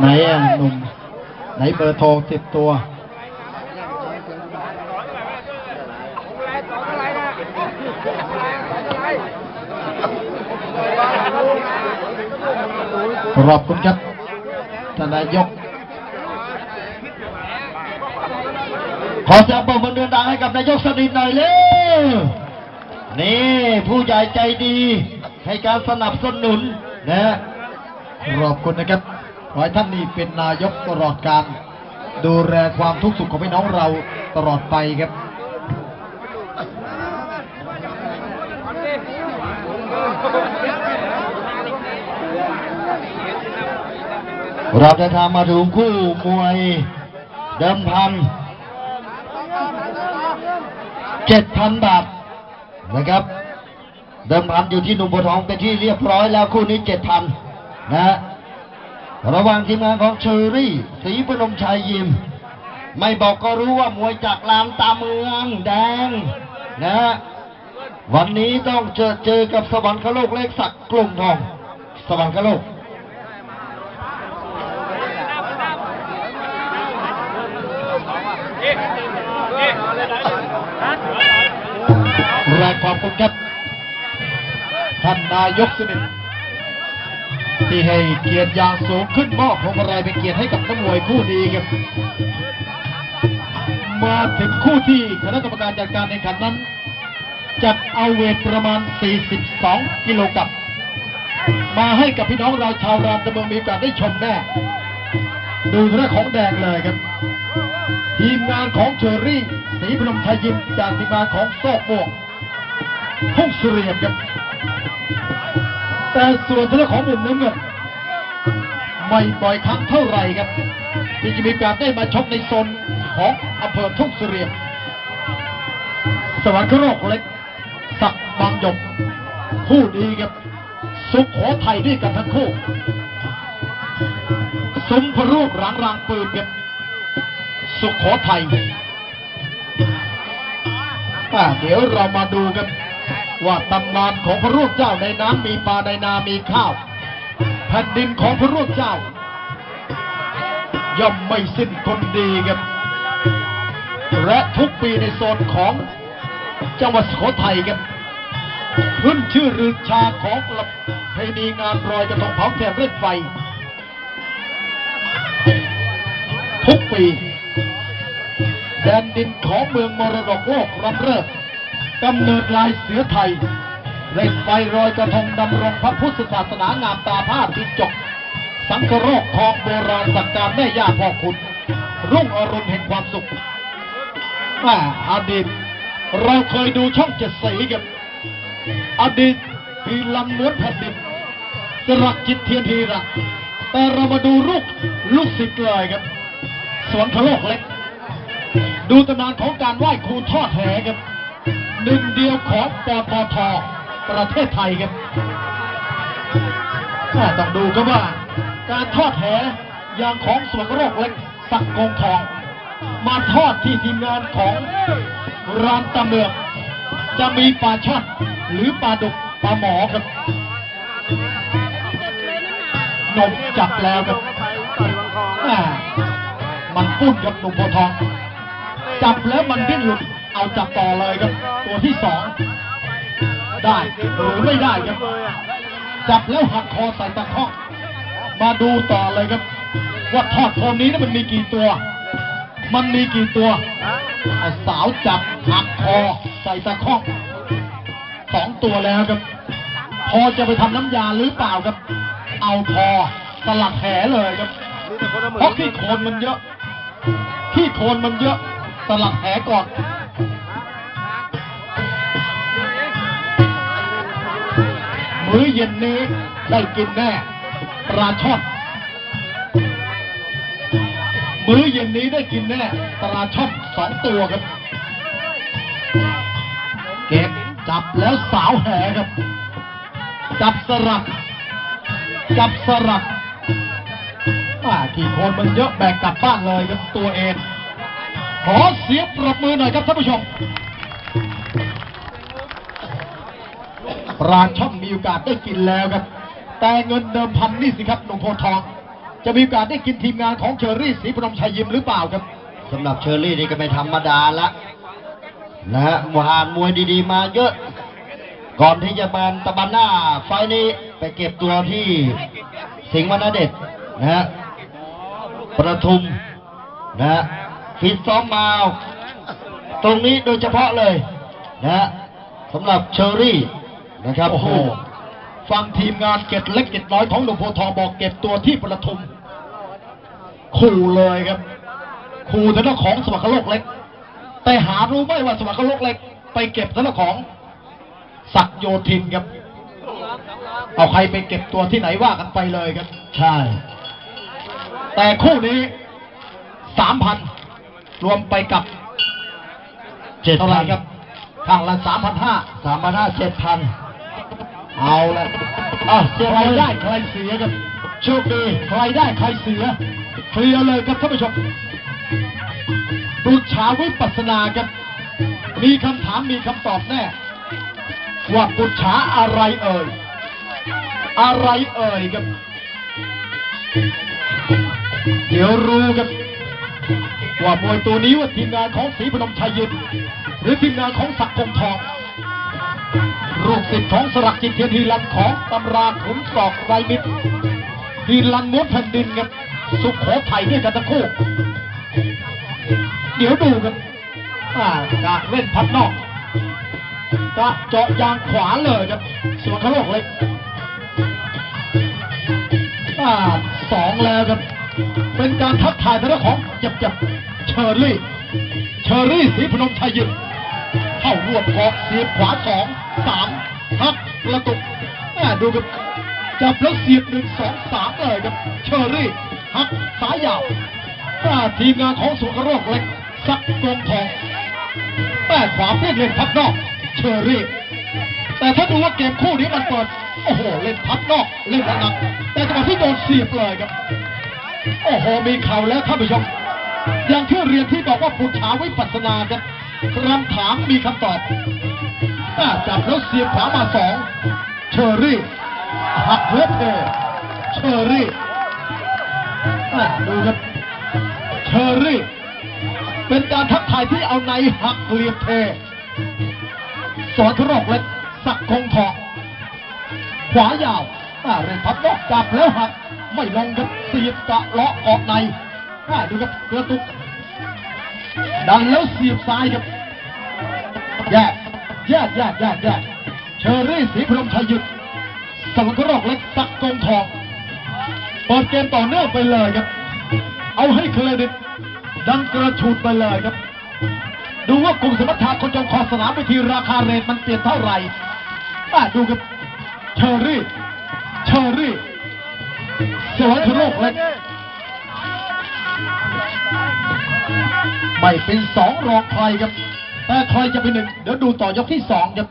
ไหนอะหนุ่ม ไหนเบอร์โทรติดตัวขอบคุณครับท่านนายก ขอเสียงปรบมือดังให้กับนายกสนิทหน่อยเร็วนี่ผู้ใหญ่ใจดี ให้การสนับสนุนนะขอบคุณนะครับ ขอให้ท่านนี่เป็นนายกตลอดการ ดูแลความทุกข์สุขของพี่น้องเราตลอดไปครับเราจะทามาถึงคู่มวยเดิมพันเจ็ดพันบาทนะครับ เดิมพันอยู่ที่หนุ่มบัวทองเป็นที่เรียบร้อยแล้วคู่นี้เจ็ดพันนะฮะ ระหว่างทีมงานของเชอรี่ศรีพนมชัยยิม ไม่บอกก็รู้ว่ามวยจากลามตาเมืองแดงนะฮะวันนี้ต้องเจอเจอกับสวรรคโลกเล็กศักกลุ่มทอง สวรรคโลกแรงขอบคุณครับท่านนายกสนิท ที่ให้เกียรติอย่างสูงขึ้นมอบพวงมาลัยเป็นเกียรติให้กับนักมวยคู่นี้ครับ มาถึงคู่ที่คณะกรรมการจัดการแข่งขันนั้น จัดเอาเวทประมาณ 42 กิโลกรัมมาให้กับพี่น้องเราชาวรามตะเมืองมีโอกาสได้ชมแน่ ดูเรื่องของแดงเลยครับ ทีมงานของเชอรี่ศรีพนมชัยยิมจากทีมงานของโซกโมกพุ่งเสรียมครับ แต่ส่วนเรื่องของมุมน้ำเงินไม่บ่อยครั้งเท่าไหร่ครับ ที่จะมีการได้มาชกในโซนของอำเภอทุ่งเสรียมสวรรคโลกเล็กสักบางหยกคู่ดีครับ สุขโขทัยด้วยกันทั้งคู่สมพรูปหลังรางปืนครับสุขโขทัยอ่าเดี๋ยวเรามาดูกัน ว่าตำนานของพระรูปเจ้าในน้ำมีปลาในนามีข้าวแผ่นดินของพระรูปเจ้า ย่อมไม่สิ้นคนดีครับ และทุกปีในโซนของจังหวัดสุโขทัยครับขึ้นชื่อรือชาของประเพณีงานรอยกระทงเผาแถมเล่นไฟ ทุกปี แดนดินของเมืองมรดกโลกรำเริบ กำเนิดลายเสือไทย เล่นไฟรอยกระทงดำรงพระพุทธศาสนางามตาผ้าทิจก สังกโรคทองโบราณสักการแม่ย่าพ่อคุณ รุ่งอรุณแห่งความสุขอ่าอดีตเราเคยดูช่องเจ็ดสีกับอดีตคือลำเนื้อแผ่นดินจรักจิตเทียนทีระแต่เรามาดูลูกลูกศิษย์เลยครับ สวนทะโลกเล็ก ดูตำนานของการไหว้ครูทอดแหครับ หนึ่งเดียวของปตทประเทศไทยครับอ่าต้องดูครับว่าการทอดแหอย่างของสวนโลกเล็กสักกงทอง มาทอดที่ทีมงานของร้านตะเมืองจะมีปลาช่อนหรือปลาดุกปลาหมอครับนมจับแล้วครับมันปุ้นกับหนุ่มโพทอง จับแล้วมันดิ้นหลุด เอาจับต่อเลยครับ ตัวที่สองได้หรือไม่ได้ครับ จับแล้วหักคอใส่ตะข้องมาดูต่อเลยครับ ว่าทอดโคนนี้นั้นมันมีกี่ตัว มันมีกี่ตัวเอาสาวจับหักคอใส่ตะข้องสองตัวแล้วครับ พอจะไปทำน้ำยาหรือเปล่าครับ เอาพอสลัดแหเลยครับเพราะขี้โคลนมันเยอะขี้โคลนมันเยอะสลัดแหก่อน มื้อเย็นนี้ได้กินแน่ปลาช่อนมื้อเย็นนี้ได้กินแน่ปลาช่อนสองตัวครับ เก็บจับแล้วสาวแหครับ จับสลัดจับสลัดอ่ากี่คนมันเยอะแบกกลับบ้านเลยครับตัวเอง ขอเสียงปรบมือหน่อยครับท่านผู้ชม ปลาช่อนมีโอกาสได้กินแล้วครับ แต่เงินเดิมพันนี่สิครับหนุ่มโพธิ์ทอง จะมีโอกาสได้กินทีมงานของเชอรี่ศรีพนมชัยยิมหรือเปล่าครับสำหรับเชอรี่นี่ก็ไม่ธรรมดาละนะฮะผ่านมวยดีๆ มาเยอะ ก่อนที่จะมาตะบันหน้า ไฟนี้ไปเก็บตัวที่สิงห์วรรณเดชนะฮะประทุมนะฮะฟิตซ้อมมาตรงนี้โดยเฉพาะเลยนะฮะสำหรับเชอรี่ นะครับโอ้โหฟังทีมงานเกตเล็กเกตน้อยของหลวงโพธิ์ทองบอกเก็บตัวที่ประทุมขู่เลยครับขู่ทางด้านของสมัครโลกเล็ก แต่หารู้ไหมว่าสมัครโลกเล็ก ไปเก็บทางด้านของศักดิ์โยธินครับเอาใครไปเก็บตัวที่ไหนว่ากันไปเลยครับ ใช่ แต่คู่นี้สามพันรวมไปกับเจ็ดเท่าไหพัร่นครับข้างละสามพันห้าสามพันห้าเจ็ดพัน เอาละอะเสียใครได้ใครเสียครับโชคดีใครได้ใครเสียเคลียร์เลยครับท่านผู้ชมบุชาวิปัสสนาครับ มีคำถามมีคำตอบแน่ ว่าบุชาอะไรเอ่ย อะไรเอ่ยครับ เดี๋ยวรู้ครับ ว่ามวยตัวนี้ว่าทีมงานของศรีพนมชัยยินหรือทีมงานของศักดิ์คงทอง ลูกศิษย์ของสลักจิตเทียนฮีรันของตำราขุนศอกไรมิตรฮีรันม้วนแผ่นดินครับสุขโขทัยด้วยกันทั้งคู่ เดี๋ยวดูครับอ่ากะเล่นพัดนอกกะเจาะยางขวาเลยครับส่วนขโลกเล็กอ่าสองแล้วครับ เป็นการทักทายทางด้านของจ็บจ็บเชอรี่ เชอรี่สีพนมชัยยินเข้ารวบเกาะเสียบขวาสองสาม ฮักกระตุกแม่ดูครับจับแล้วเสียบหนึ่งสองสามเลยครับ เชอรี่ฮักสายยาวแม่ทีมงานของสุขโรคเล็กสักกองทองแม่ขวาเพี้ยนเล่นพับนอก เชอรี่ แต่ถ้าดูว่าเกมคู่นี้มันเปิดโอ้โหเล่นพับนอกเล่นหนักแต่จังหวะที่โดนเสียบเลยครับ โอ้โหมีเข่าแล้วท่านผู้ชมอย่างที่เรียนที่บอกว่าปุจฉาวิปัสสนาครับคำถามมีคำตอบ จับแล้วเสียบขวามาสองเชอรี่หักเลือเทเชอรี่ดูครับเชอรี่ เป็นการทักทายที่เอาในหักเหลี่ยมเทสวนทรกเล็กสักคงทองขวายาวเรนพับนอกจับแล้วหัก ไม่ลงครับเสียบกะเลาะออกในดูครับกระตุกดันแล้วเสียบซ้ายครับแยก แยกแยกแยกแยกเชอรี่สีพรมชัยยุทธสวัสดิ์รอกเล็กสักกงทองเปิดเกมต่อเนื่องไปเลยครับ เอาให้เครดิต ดันกระชูดไปเลยครับ ดูว่ากลุ่มสมรรถาคนจงคอสนามไปทีราคาเรทมันเปลี่ยนเท่าไหร่ดูครับเชอรี่เชอรี่สวัสดิ์โรคเล็กไม่เป็นสองรองใครครับ แต่คอยจะเป็นหนึ่งเดี๋ยวดูต่อยกที่สองครับ